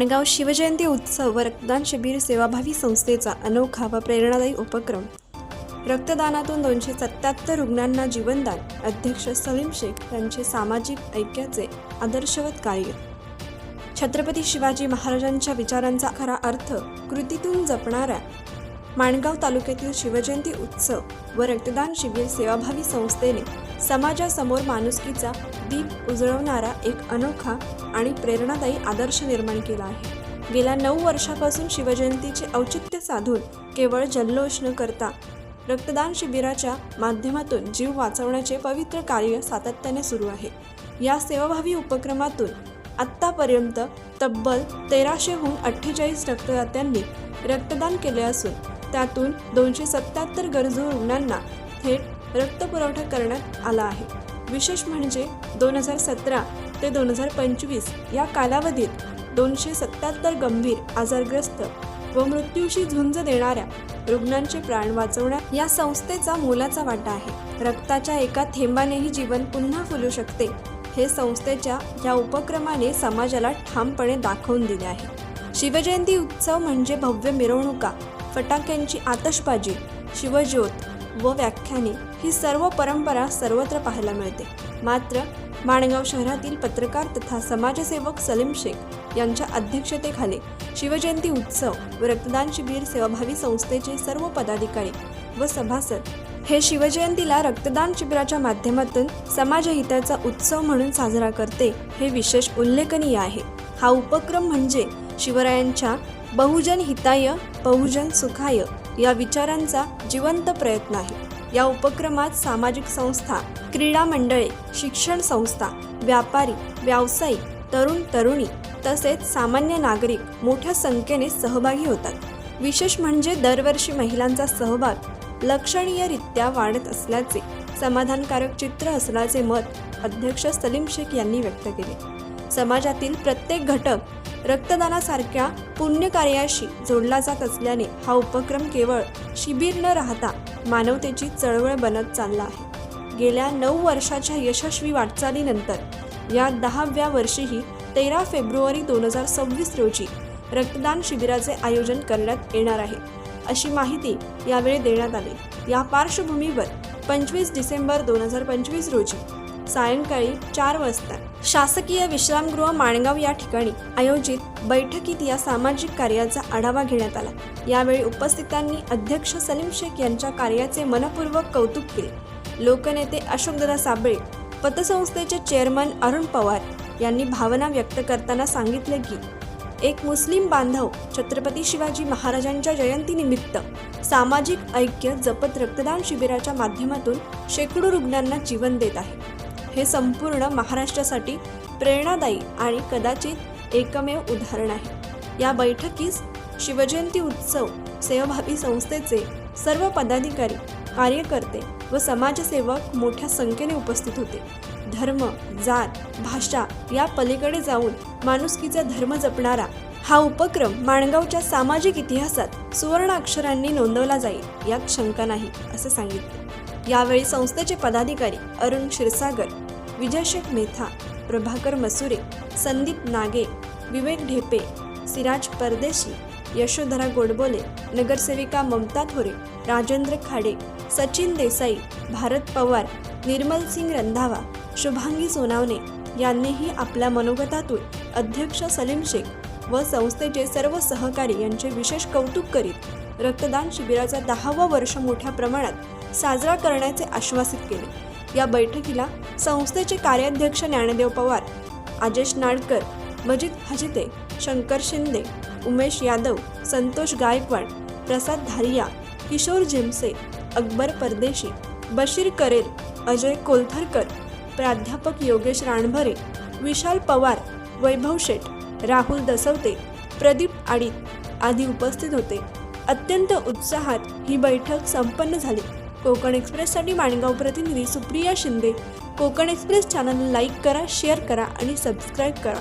माणगाव शिवजयंती उत्सव व रक्तदान शिबिर सेवाभावी संस्थेचा अनोखा व प्रेरणादायी उपक्रम. रक्तदानातून दोनशे सत्याहत्तर रुग्णांना जीवनदान. अध्यक्ष सलीम शेख यांचे सामाजिक ऐक्याचे आदर्शवत कार्य. छत्रपती शिवाजी महाराजांच्या विचारांचा खरा अर्थ कृतीतून जपणाऱ्या माणगाव तालुक्यातील शिवजयंती उत्सव व रक्तदान शिबिर सेवाभावी संस्थेने समाजासमोर माणुसकीचा दीप उजळवणारा एक अनोखा आणि प्रेरणादायी आदर्श निर्माण केला आहे. गेल्या नऊ वर्षापासून शिवजयंतीचे औचित्य साधून केवळ जल्लोष न करता रक्तदान शिबिराच्या माध्यमातून जीव वाचवण्याचे पवित्र कार्य सातत्याने सुरू आहे. या सेवाभावी उपक्रमातून आत्तापर्यंत तब्बल तेराशेहून अठ्ठेचाळीस रक्तदात्यांनी रक्तदान केले असून त्यातून दोनशे सत्याहत्तर गरजू रुग्णांना थेट रक्तपुरवठा करण्यात आला आहे. विशेष म्हणजे दोन हजार सतरा ते दोन हजार पंचवीस या कालावधीत दोनशे सत्याहत्तर गंभीर आजारग्रस्त व मृत्यूशी झुंज देणाऱ्या रुग्णांचे प्राण वाचवण्यात या संस्थेचा मोलाचा वाटा आहे. रक्ताच्या एका थेंबानेही जीवन पुन्हा फुलू शकते हे संस्थेच्या या उपक्रमाने समाजाला ठामपणे दाखवून दिले आहे. शिवजयंती उत्सव म्हणजे भव्य मिरवणुका फटाक्यांची आतषबाजी शिवज्योत व व्याख्याने ही सर्व परंपरा सर्वत्र पाहायला मिळते. मात्र माणगाव शहरातील पत्रकार तथा समाजसेवक सलीम शेख यांच्या अध्यक्षतेखाली शिवजयंती उत्सव व रक्तदान शिबिर सेवाभावी संस्थेचे सर्व पदाधिकारी व सभासद हे शिवजयंतीला रक्तदान शिबिराच्या माध्यमातून समाजहिताचा उत्सव म्हणून साजरा करते हे विशेष उल्लेखनीय आहे. हा उपक्रम म्हणजे शिवरायांच्या बहुजन हिताय बहुजन सुखाय या विचारांचा जिवंत प्रयत्न आहे. या उपक्रमात सामाजिक संस्था क्रीडा मंडळे शिक्षण संस्था व्यापारी व्यावसायिक तरुण तरुणी तसेच सामान्य नागरिक मोठ्या संख्येने सहभागी होतात. विशेष म्हणजे दरवर्षी महिलांचा सहभाग लक्षणीयरित्या वाढत असल्याचे समाधानकारक चित्र असल्याचे मत अध्यक्ष सलीम शेख यांनी व्यक्त केले. समाजातील प्रत्येक घटक रक्तदानासारख्या पुण्यकार्याशी जोडला जात असल्याने हा उपक्रम केवळ शिबिर न राहता मानवतेची चळवळ बनत चालला आहे. गेल्या नऊ वर्षाच्या यशस्वी वाटचालीनंतर या दहाव्या वर्षीही तेरा फेब्रुवारी दोन हजार सव्वीस रोजी रक्तदान शिबिराचे आयोजन करण्यात येणार आहे. अशी माहिती यावेळी देण्यात आली. या पार्श्वभूमीवर पंचवीस डिसेंबर दोन हजार पंचवीस रोजी सायंकाळी चार वाजता. शासकीय विश्रामगृह माणगाव या ठिकाणी आयोजित बैठकीत या सामाजिक कार्याचा आढावा घेण्यात आला. यावेळी उपस्थितांनी अध्यक्ष सलीम शेख यांच्या कार्याचे मनपूर्वक कौतुक केले. लोकनेते अशोकदादा साबळे पतसंस्थेचे चेअरमन अरुण पवार यांनी भावना व्यक्त करताना सांगितले की एक मुस्लिम बांधव छत्रपती शिवाजी महाराजांच्या जयंतीनिमित्त सामाजिक ऐक्य जपत रक्तदान शिबिराच्या माध्यमातून शेकडो रुग्णांना जीवन देत आहे. हे संपूर्ण महाराष्ट्रासाठी प्रेरणादायी आणि कदाचित एकमेव उदाहरण आहे. या बैठकीस शिवजयंती उत्सव सेवाभावी संस्थेचे सर्व पदाधिकारी कार्यकर्ते व समाजसेवक मोठ्या संख्येने उपस्थित होते. धर्म जात भाषा या पलीकडे जाऊन माणुसकीचा धर्म जपणारा हा उपक्रम माणगावच्या सामाजिक इतिहासात सुवर्ण अक्षरांनी नोंदवला जाईल यात शंका नाही असे सांगितले. यावेळी संस्थेचे पदाधिकारी अरुण क्षीरसागर विजयशेख मेथा प्रभाकर मसुरे संदीप नागे विवेक ढेपे सिराज परदेशी यशोधरा गोडबोले नगरसेविका ममता थोरे राजेंद्र खाडे सचिन देसाई भारत पवार निर्मल सिंग रंधावा शुभांगी सोनावणे यांनीही आपल्या मनोगतातून अध्यक्ष सलीम शेख व संस्थेचे सर्व सहकारी यांचे विशेष कौतुक करीत रक्तदान शिबिराचा दहावा वर्ष मोठ्या प्रमाणात साजरा करण्याचे आश्वासित केले. या बैठकीला संस्थेचे कार्याध्यक्ष ज्ञानदेव पवार आजेश नाडकर मजिद हजिते शंकर शिंदे उमेश यादव संतोष गायकवाड प्रसाद धारिया किशोर झिमसे अकबर परदेशी बशीर करेल अजय कोलथरकर प्राध्यापक योगेश राणभरे विशाल पवार वैभव शेठ राहुल दसवते प्रदीप आडीत आदी उपस्थित होते. अत्यंत उत्साहात ही बैठक संपन्न झाली. कोकण एक्सप्रेससाठी माणगाव प्रतिनिधी Supriya Shinde Konkan express channel like करा शेअर करा आणि सबस्क्राईब करा.